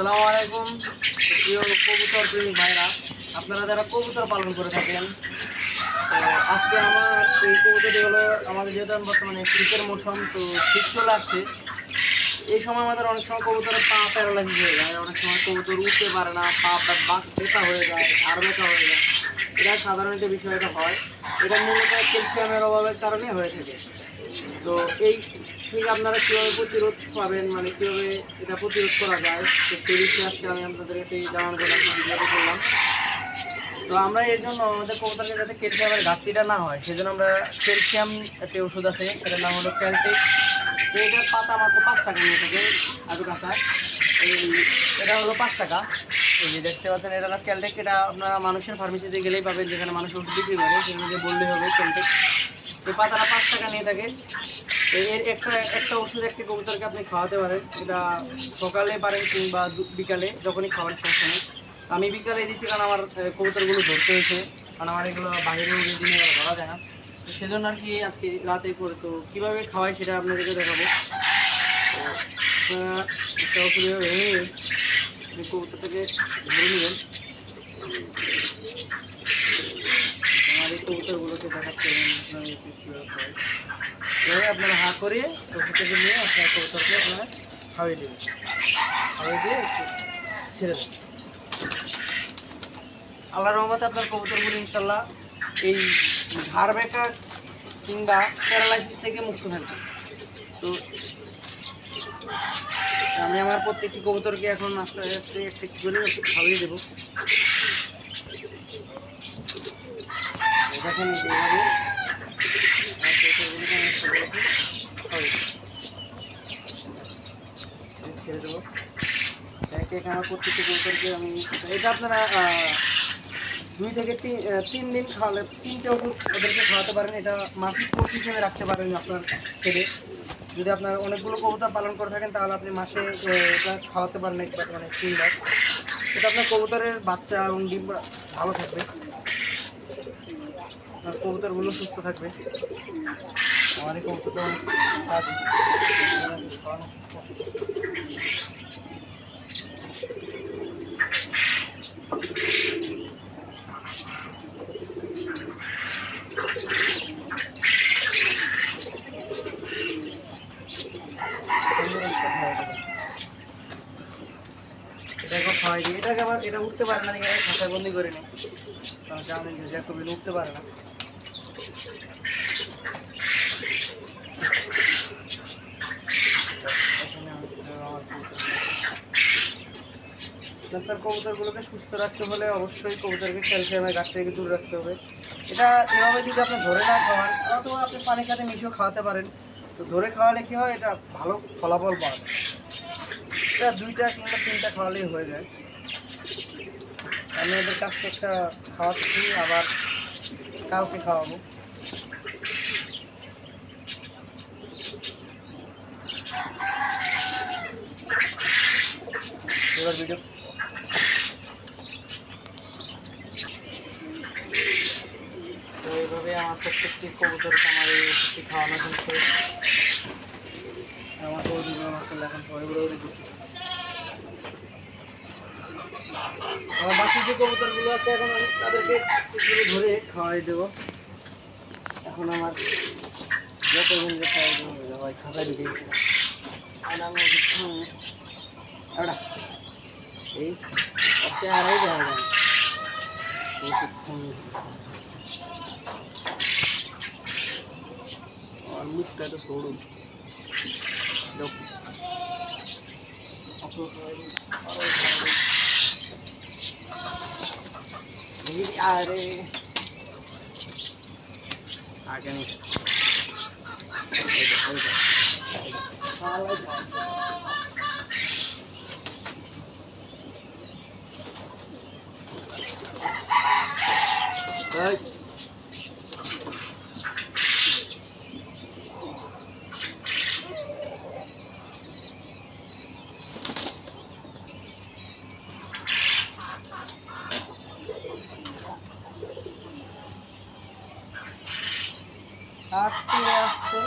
আসসালামু আলাইকুম। প্রিয় কবুতর প্রেমী ভাইরা, আপনারা যারা কবুতর পালন করে থাকেন, তো আজকে আমার এই কবুতরটি হলো আমাদের যেহেতু বর্তমানে শীতের মৌসুম তো শীত চলে আসছে। এই সময় আমাদের অনেক সময় কবুতরের পা প্যারালাইসিস হয়ে যায়, অনেক সময় কবুতর উঠতে পারে না, পা বাক বেঁকা হয়ে যায় আর বেঁকা হয়ে যায়। এটা সাধারণত বিষয়টা হয়। এটা মূলত ক্যালসিয়ামের অভাবের কারণে হয়ে থাকে। তো এই থেকে আপনারা কীভাবে প্রতিরোধ পাবেন মানে কীভাবে এটা প্রতিরোধ করা যায়, তো সেই বিষয়ে আজকে আমি আপনাদেরকে একটা ভিডিওটি করলাম তো আমরা এর জন্য আমাদের কবুতরকে যাতে ক্যালসিয়ামের ঘাটতিটা না হয় সেজন্য আমরা ক্যালসিয়াম একটা ওষুধ আছে এটার নাম হলো ক্যালটেক। তো এটার পাতা মাত্র পাঁচ টাকা নিয়ে থাকে, আলু কাঁচা। এই এটা হলো পাঁচ টাকা। এই যে দেখতে পাচ্ছেন, এটা হলো ক্যালটেক। এটা আপনারা মানুষের ফার্মেসিতে গেলেই পাবেন, যেখানে মানুষ ওষুধ বিক্রি করে, সেখানে বললেই হবে ক্যালটেক। তো পাতাটা পাঁচ টাকা নিয়ে থাকে। এর একটা একটা ওষুধ একটি কবুতরকে আপনি খাওয়াতে পারেন। এটা সকালে পারেন কিংবা বিকালে, যখনই খাওয়ার সমস্যা নেই আমি বিকালে দিচ্ছি কারণ আমার কবুতরগুলো ধরতে হয়েছে। কারণ আমার এগুলো বাইরে উড়ে দিনে ধরা যায় না। সেজন্য আর কি আজকে রাতে করে তো কীভাবে খাওয়াই সেটা আপনাদেরকে দেখাবো। একটা ওষুধ ভেঙে কবুতরটাকে ধরে নেবেন। আমার এই কবুতরগুলোকে দেখাচ্ছে আপনারা আপনারা হা করে ওষুধটাকে নিয়ে আপনার কবুতরকে আপনারা খাওয়াই দেবেন। খাওয়াই দিয়ে ছেড়ে দেবেন। আল্লাহ রহমতে আপনার কবুতরগুলো ইনশাল্লাহ এই ঘাড় বেঁকা কিংবা প্যারালাইসিস থেকে মুক্ত থাকবে। তো আমি আমার প্রত্যেকটি কবুতরকে এখন আস্তে আস্তে একটা একটু করে খাওয়িয়ে দেবো এই দেখেন এইভাবে ছেড়ে দেবো একে একে আমার প্রত্যেকটি কবুতরকে আমি এটা আপনারা দুই থেকে তিন তিন দিন খাওয়ালে তিনটে ওষুধ ওদেরকে খাওয়াতে পারেন এটা মাসিক কোর্স হিসেবে রাখতে পারেন আপনার ছেলে যদি আপনার অনেকগুলো কবুতর পালন করে থাকেন তাহলে আপনি মাসে খাওয়াতে পারেন একবার মানে তিনবার এটা আপনার কবুতরের বাচ্চা এবং ডিম ভালো থাকবে। আপনার কবুতরগুলো সুস্থ থাকবে আমার এই কবুতরটা অনেক কষ্ট। খাওয়াই দিই এটাকে আবার, এটা উঠতে পারে না দেখে খাঁচায় বন্দি করে নেই। কারণ জানেন যে জ্যাকোবিন উঠতে পারে না। আপনার কবুতরগুলোকে সুস্থ রাখতে হলে অবশ্যই কবুতরকে ক্যালসিয়ামের গাছ থেকে দূরে রাখতে হবে। এটা এভাবে যদি আপনি ধরে না খাওয়ান অথবা আপনি পানির সাথে মিশিয়েও খাওয়াতে পারেন। তো ধরে খাওয়ালে কি হয়? এটা ভালো ফলাফল পাওয়া যায়। এটা দুইটা কিংবা তিনটা খাওয়ালেই হয়ে যায়। আমি ওদের কাছ থেকে একটা খাওয়াচ্ছি আবার কাউকে খাওয়াবো। এবার ভিডিও তো এইভাবে আমার প্রত্যেকটি কবুতরকে আমার এই ওষুধটি খাওয়ানো হচ্ছে আমার করলে এখন পরে বাকি যে কবুতরগুলো আছে, এখন আমি তাদেরকে একটু ধরে খাওয়াই দেবো। এখন আমার যত বন্ধু খাওয়াই দেবো ভাই খাতা ঢুকে আর আমি এই অর্থে আড়াই যায় মুখটা তো সরু। আরে আগে নি Right. আস্তে আস্তে